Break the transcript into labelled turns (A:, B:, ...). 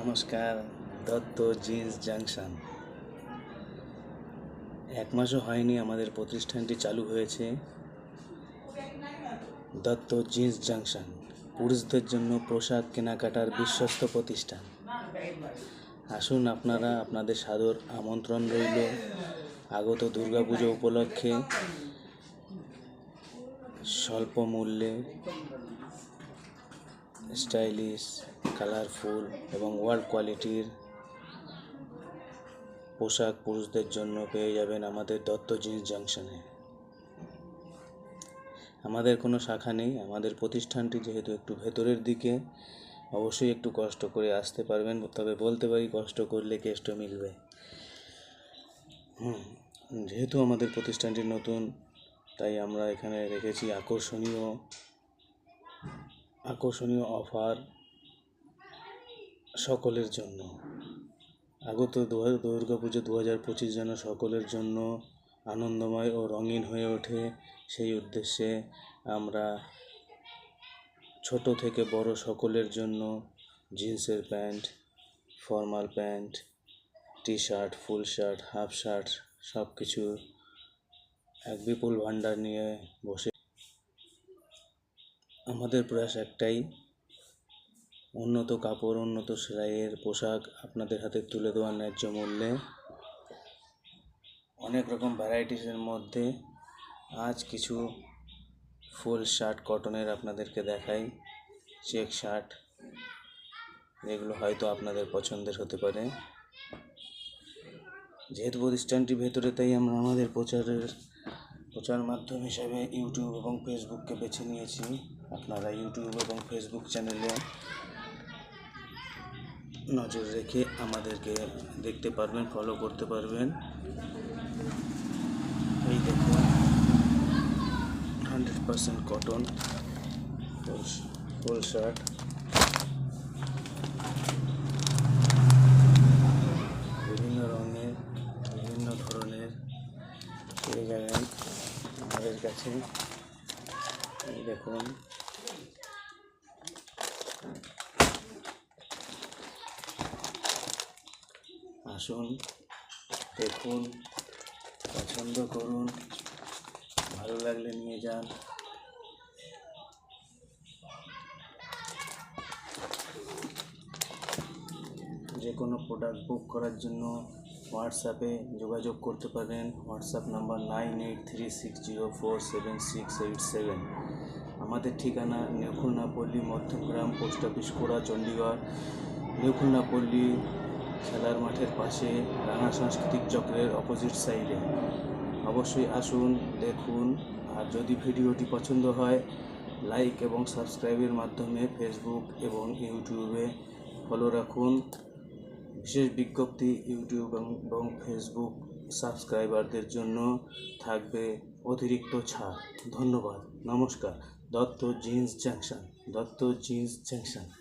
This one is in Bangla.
A: নমস্কার, দত্ত জিন্স জাংশন। এক মাসও হয়নি আমাদের প্রতিষ্ঠানটি চালু হয়েছে। দত্ত জিন্স জাংশন, পুরুষদের জন্য পোশাক কেনাকাটার বিশ্বস্ত প্রতিষ্ঠান। আসুন আপনারা আপনাদের সাদর আমন্ত্রণ রইল। আগত দুর্গাপুজো উপলক্ষে স্বল্প মূল্যে স্টাইলিশ কালারফুল এবং ওয়ার্ল্ড কোয়ালিটির পোশাক পুরুষদের জন্য পেয়ে যাবেন আমাদের দত্ত জিন্স জাংশনে। আমাদের কোনো শাখা নেই, আমাদের প্রতিষ্ঠানটি যেহেতু একটু ভেতরের দিকে, অবশ্যই একটু কষ্ট করে আসতে পারবেন, তবে বলতে পারি কষ্ট করলে কেষ্ট মিলবে। হুম, যেহেতু আমাদের প্রতিষ্ঠানটি নতুন, তাই আমরা এখানে রেখেছি আকর্ষণীয় আকর্ষণীয় অফার। সকলের জন্য। আগত দুর্গা পুজো দু হাজার পঁচিশ যেন সকলের জন্য আনন্দময় ও রঙিন হয়ে ওঠে, সেই উদ্দেশ্যে আমরা ছোট থেকে বড় সকলের জন্য জিন্সের pant, formal pant T shirt full shirt, half shirt সব কিছু এক বিপুল ভাণ্ডার নিয়ে বসে। আমাদের প্রয়াস একটাই উন্নত কাপড়, উন্নত সেলাইয়ের পোশাক আপনাদের হাতে তুলে দেওয়ার ন্যায্য মূল্যে। অনেক রকম ভ্যারাইটিসের মধ্যে আজ কিছু ফুল শার্ট, কটনের আপনাদেরকে দেখাই। চেক শার্ট, যেগুলো হয়তো আপনাদের পছন্দের হতে পারে। যেহেতু প্রতিষ্ঠানটি ভেতরে, তাই আমরা আমাদের প্রচারের, প্রচার মাধ্যম হিসাবে ইউটিউব এবং ফেসবুককে বেছে নিয়েছি। আপনারা ইউটিউব এবং ফেসবুক চ্যানেলে নজর রেখে আমাদেরকে দেখতে পারবেন ফলো করতে পারবেন। এই দেখুন hundred percent cotton full shirt বিভিন্ন রঙের, বিভিন্ন ধরনের পেয়ে আমাদের কাছে। এই দেখুন আসুন, দেখুন, পছন্দ করুন, ভালো লাগলে নিয়ে যান। যে কোনো প্রোডাক্ট বুক করার জন্য হোয়াটসঅ্যাপে যোগাযোগ করতে পারেন। WhatsApp number nine eight three six zero four seven six eight seven আমাদের ঠিকানা নিউখুলনাপল্লী মধ্যমগ্রাম পোস্ট অফিস, কোড়া চণ্ডীগড় নিউখুলনাপল্লী খেলার মাঠের পাশে রানা সাংস্কৃতিক চক্রের অপোজিট সাইডে অবশ্যই আসুন, দেখুন, আর যদি ভিডিওটি পছন্দ হয় লাইক এবং সাবস্ক্রাইবের মাধ্যমে ফেসবুক এবং ইউটিউবে ফলো রাখুন। বিশেষ বিজ্ঞপ্তি ইউটিউব এবং ফেসবুক সাবস্ক্রাইবারদের জন্য থাকবে অতিরিক্ত ছাড়। ধন্যবাদ। নমস্কার। Dutta jeans junction. Dutta jeans junction.